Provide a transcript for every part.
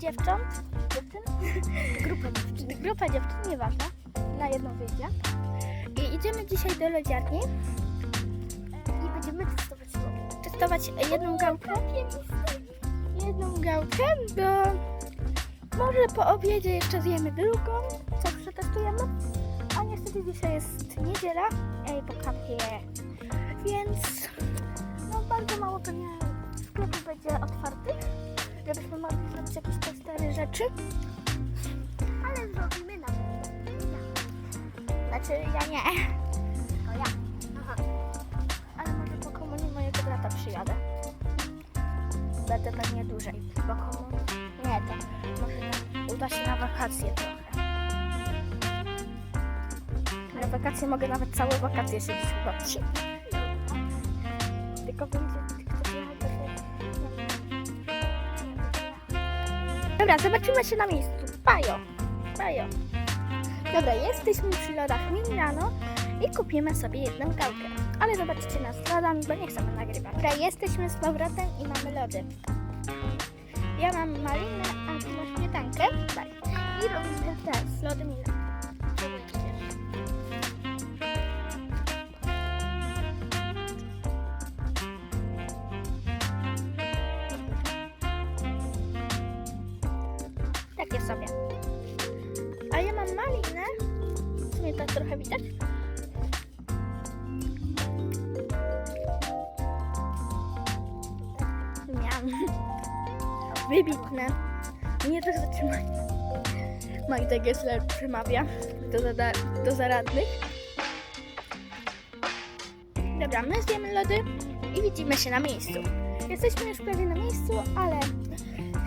dziewcząt, dziewczyn, grupa dziewczyn, grupa dziewczyn, nieważne, na jedną wyjdzie. I idziemy dzisiaj do lodziarni i będziemy testować lody. Testować jedną gałkę. Jedną gałkę, bo może po obiedzie jeszcze zjemy drugą, co przetestujemy. A niestety dzisiaj jest niedziela, ej, po kapie. Więc no bardzo mało pewnie sklepów będzie otwartych, żebyśmy mogli zrobić jakieś te rzeczy. Ale zrobimy na Znaczy ja nie, To ja. Aha. ale może po komunii mojego brata przyjadę. Będę pewnie dłużej, bo komunii... Nie, to może uda się na wakacje trochę. Na wakacje mogę nawet całe wakacje siedzieć chyba. Tylko będzie Dobra, zobaczymy się na miejscu. Bajo. Bajo. Dobra, jesteśmy przy lodach Milano i kupimy sobie jedną gałkę. Ale zobaczycie nas lodami, bo nie chcemy nagrywać. Dobra, jesteśmy z powrotem i mamy lody. Ja mam malinę, a ty masz śmietankę. Tak. I robimy teraz lody Milano. Takie sobie. A ja mam malinę. W sumie to trochę widać. Miam. Wybitne. Nie tak zatrzymać. Magda Gessler przemawia do, zada, do zaradnych. Dobra, my zjemy lody i widzimy się na miejscu. Jesteśmy już prawie na miejscu, ale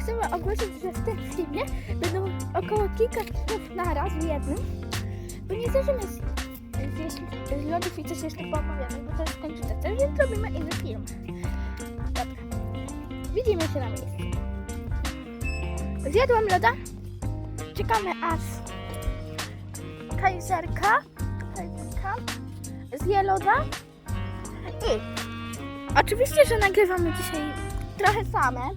chcemy ogłosić, że w tym filmie będą około kilka filmów na raz w jednym, bo nie zdążymy zjeść lodów i coś jeszcze poopowiadać, bo to jest końcówka, więc robimy inny film. Dobra, widzimy się na miejscu. Zjadłam loda, czekamy aż kajzerka, kajzerka zje loda. I oczywiście, że nagrywamy dzisiaj trochę same,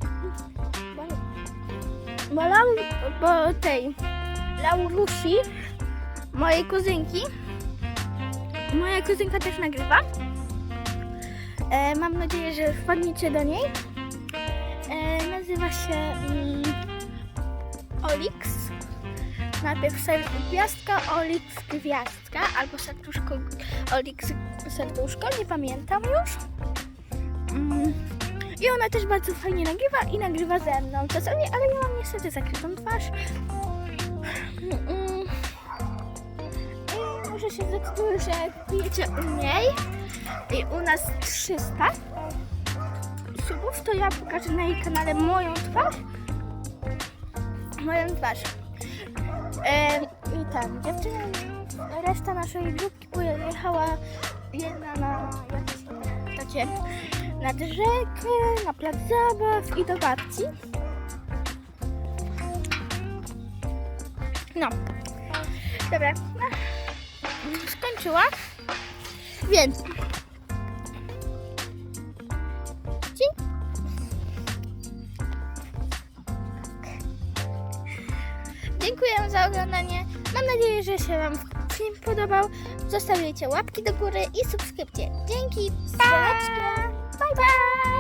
bo, Lau, bo tej Laurusi, mojej kuzynki, moja kuzynka też nagrywa. E, mam nadzieję, że wpadniecie do niej. E, nazywa się mm, Olix. Najpierw ser- gwiazdka, Olix gwiazdka, albo serduszko, Olix serduszko, nie pamiętam już. I ona też bardzo fajnie nagrywa i nagrywa ze mną czasami, ale ja mam niestety zakrytą twarz. Mm. I może się zdecyduję, że bijecie u niej i u nas 300 subów, to ja pokażę na jej kanale moją twarz. Moją twarz. I tam dziewczyna, reszta naszej grupki pojechała jedna na jakieś takie nad rzekę, na plac zabaw i do babci. No. Dobra. Skończyła. Więc. Dzie- Dziękuję za oglądanie. Mam nadzieję, że się Wam film podobał. Zostawiajcie łapki do góry i subskrypcje. Dzięki. Pa! Bye bye.